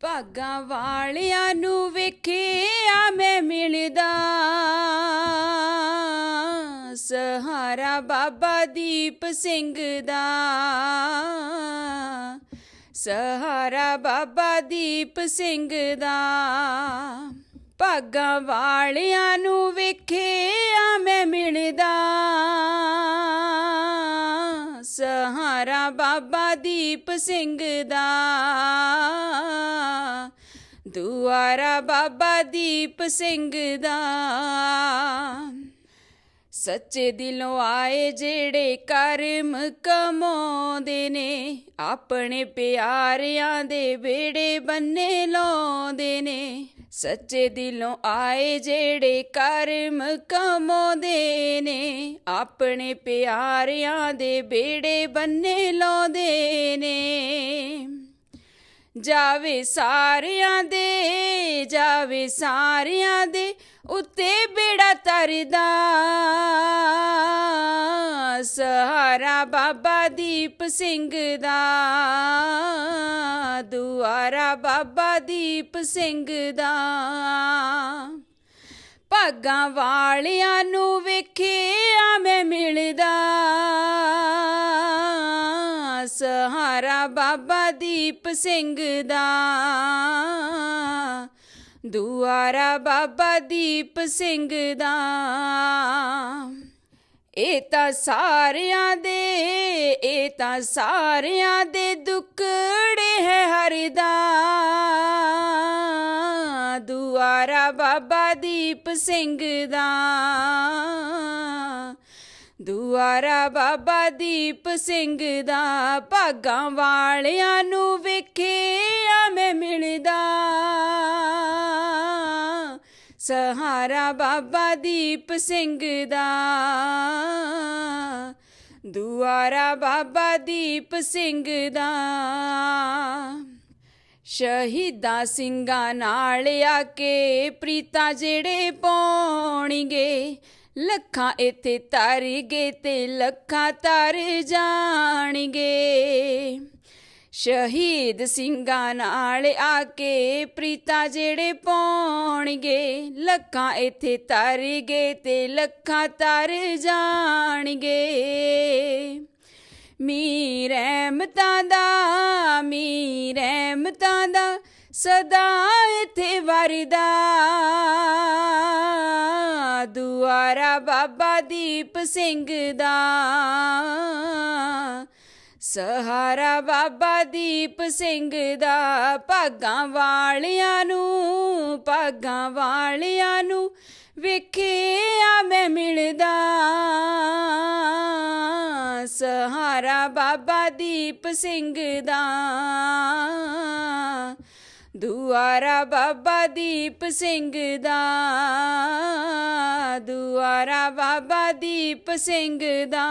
ਭਾਗਾਂ ਵਾਲਿਆਂ ਨੂੰ ਵੇਖਿਆ ਮੈਂ ਮਿਲਦਾ। ਸਹਾਰਾ ਬਾਬਾ ਦੀਪ ਸਿੰਘ ਦਾ। ਸਹਾਰਾ ਬਾਬਾ ਦੀਪ ਸਿੰਘ ਦਾ। ਭਾਗਾਂ ਵਾਲਿਆਂ ਨੂੰ ਵੇਖੇ ਸਹਾਰਾ ਬਾਬਾ ਦੀਪ ਸਿੰਘ ਦਾ। ਦੁਆਰਾ ਬਾਬਾ ਦੀਪ ਸਿੰਘ ਦਾ। ਸੱਚੇ ਦਿਲੋਂ ਆਏ ਜਿਹੜੇ ਕਰਮ ਕਮਾਉਂਦੇ ਨੇ, ਆਪਣੇ ਪਿਆਰਿਆਂ ਦੇ ਬੇੜੇ ਬੰਨੇ ਲਾਉਂਦੇ ਨੇ। ਸੱਚੇ ਦਿਲੋਂ ਆਏ ਜਿਹੜੇ ਕਰਮ ਕਮਾਉਂਦੇ ਨੇ ਆਪਣੇ ਪਿਆਰਿਆਂ ਦੇ ਬੇੜੇ ਬੰਨੇ ਲਾਉਂਦੇ ਨੇ। ਜਾਵੇ ਸਾਰਿਆਂ ਦੇ, ਜਾਵੇ ਸਾਰਿਆਂ ਦੇ ਉੱਤੇ ਬੇੜਾ ਤਰਦਾ ਸਹਾਰਾ ਬਾਬਾ ਦੀਪ ਸਿੰਘ ਦਾ, ਦੁਆਰਾ ਬਾਬਾ ਦੀਪ ਸਿੰਘ ਦਾ। ਭਾਗਾਂ ਵਾਲਿਆਂ ਨੂੰ ਵੇਖਿਆ ਮੈਂ ਮਿਲਦਾ। ਸਹਾਰਾ ਬਾਬਾ ਦੀਪ ਸਿੰਘ ਦਾ। ਦੁਆਰਾ ਬਾਬਾ ਦੀਪ ਸਿੰਘ ਦਾ। ਇਹ ਤਾਂ ਸਾਰਿਆਂ ਦੇ, ਇਹ ਤਾਂ ਸਾਰਿਆਂ ਦੇ ਦੁੱਖ ਬਾਬਾ ਦੀਪ ਸਿੰਘ ਦਾ। ਦੁਆਰਾ ਬਾਬਾ ਦੀਪ ਸਿੰਘ ਦਾ ਭਾਗਾਂ ਵਾਲਿਆਂ ਨੂੰ ਵੇਖਿਆ ਮੈਂ ਮਿਲਦਾ। ਸਹਾਰਾ ਬਾਬਾ ਦੀਪ ਸਿੰਘ ਦਾ। ਦੁਆਰਾ ਬਾਬਾ ਦੀਪ ਸਿੰਘ ਦਾ। ਸ਼ਹੀਦਾਂ ਸਿੰਘਾਂ ਨਾਲ ਆ ਕੇ ਪ੍ਰੀਤਾ ਜਿਹੜੇ ਪਾਉਣਗੇ, ਲੱਖਾਂ ਇੱਥੇ ਤਰ ਗਏ ਤੇ ਲੱਖਾਂ ਤਰ ਜਾਣਗੇ। ਸ਼ਹੀਦ ਸਿੰਘਾਂ ਨਾਲ ਆ ਕੇ ਪ੍ਰੀਤਾ ਜਿਹੜੇ ਪਾਉਣਗੇ, ਲੱਖਾਂ ਇੱਥੇ ਤਰ ਗਏ ਤੇ ਲੱਖਾਂ ਤਰ ਜਾਣਗੇ। ਮੀ ਰਹਿਮਤਾਂ ਦਾ ਮੀ ਰਹਿਮਤਾਂ ਦਾ ਸਦਾ ਇੱਥੇ ਵਰਦਾ। ਦੁਆਰਾ ਬਾਬਾ ਦੀਪ ਸਿੰਘ ਦਾ। ਸਹਾਰਾ ਬਾਬਾ ਦੀਪ ਸਿੰਘ ਦਾ। ਭਾਗਾਂ ਵਾਲਿਆਂ ਨੂੰ, ਭਾਗਾਂ ਵਾਲਿਆਂ ਨੂੰ ਵੇਖਿਆ ਮੈਂ ਮਿਲਦਾ। ਸਹਾਰਾ ਬਾਬਾ ਦੀਪ ਸਿੰਘ ਦਾ। ਦੁਆਰਾ ਬਾਬਾ ਦੀਪ ਸਿੰਘ ਦਾ। ਦੁਆਰਾ ਬਾਬਾ ਦੀਪ ਸਿੰਘ ਦਾ।